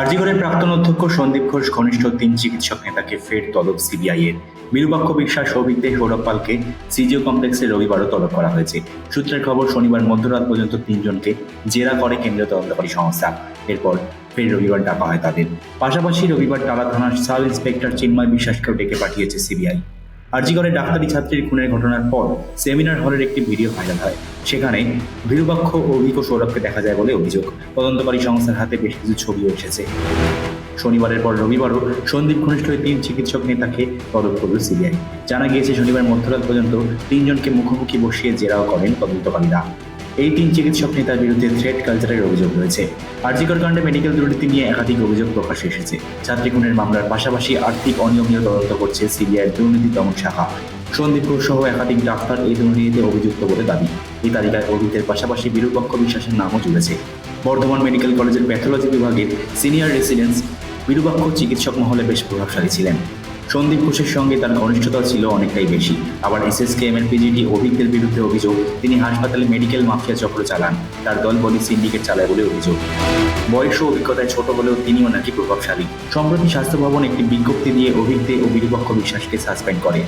আরজিগড়ের প্রাক্তন অধ্যক্ষ সন্দীপ ঘোষ, ঘনিষ্ঠ তিন চিকিৎসক নেতাকে ফের তলব সিবিআই এর। বিরূপাক্ষ বিশ্বাস অভিজ্ঞ সৌরভ পালকে সিজিও কমপ্লেক্সে রবিবারও তলব করা হয়েছে। সূত্রের খবর, শনিবার মধ্যরাত পর্যন্ত তিনজনকে জেরা করে কেন্দ্রীয় তদন্তকারী সংস্থা। এরপর ফের রবিবার ডাকা হয় তাদের। পাশাপাশি রবিবার টালা থানার সাব ইন্সপেক্টর চিন্ময় বিশ্বাসকেও ডেকে পাঠিয়েছে সিবিআই। আরজিগড়ে ডাক্তারি ছাত্রীর খুনের ঘটনার পর সেমিনার হলের একটি ভিডিও ভাইরাল হয়। সেখানে বিরূপাক্ষ অভিজ্ঞ সৌরভকে দেখা যায় বলে অভিযোগ। তদন্তকারী সংস্থার হাতে বেশ কিছু ছবিও এসেছে। শনিবারের পর রবিবারও সন্দীপ ঘনিষ্ঠ তিন চিকিৎসক নেতাকে তলব করল সিবিআই। জানা গিয়েছে, শনিবার মধ্যরাত পর্যন্ত তিনজনকে মুখোমুখি বসিয়ে জেরাও করেন তদন্তকারীরা। এই তিন চিকিৎসক নেতার বিরুদ্ধে থ্রেড কালচারের অভিযোগ রয়েছে। আরজিকর কাণ্ডে মেডিকেল দুর্নীতি নিয়ে একাধিক অভিযোগ প্রকাশ্যে এসেছে। ছাত্রী খুনের মামলার পাশাপাশি আর্থিক অনিয়মীয় তদন্ত করছে সিবিআইয়ের দুর্নীতি দমন শাখা। সন্দীপ ঘোষ সহ একাধিক ডাক্তার এই দুর্নীতিতে অভিযুক্ত বলে দাবি। এই তালিকায় অভিজ্ঞের পাশাপাশি বিরূপক্ষ বিশ্বাসের নামও জুড়েছে। বর্ধমান মেডিকেল কলেজের প্যাথোলজি বিভাগের সিনিয়র রেসিডেন্স বিরূপাক্ষ চিকিৎসক মহলে বেশ প্রভাবশালী ছিলেন। সন্দীপ ঘোষের সঙ্গে তার ঘনিষ্ঠতা ছিল অনেকটাই বেশি। আবার এস এসএসকেএম এর পিজিটি অভিজ্ঞের বিরুদ্ধে অভিযোগ, তিনি হাসপাতালে মেডিকেল মাফিয়া চক্র চালান, তার দল বলি সিন্ডিকেট চালায় বলে অভিযোগ। বয়স ও অভিজ্ঞতায় ছোট হলেও তিনিও নাকি প্রভাবশালী। সম্প্রতি স্বাস্থ্য ভবন একটি বিজ্ঞপ্তি দিয়ে অভিজ্ঞ ও বিরুপক্ষ বিশ্বাসকে সাসপেন্ড করে।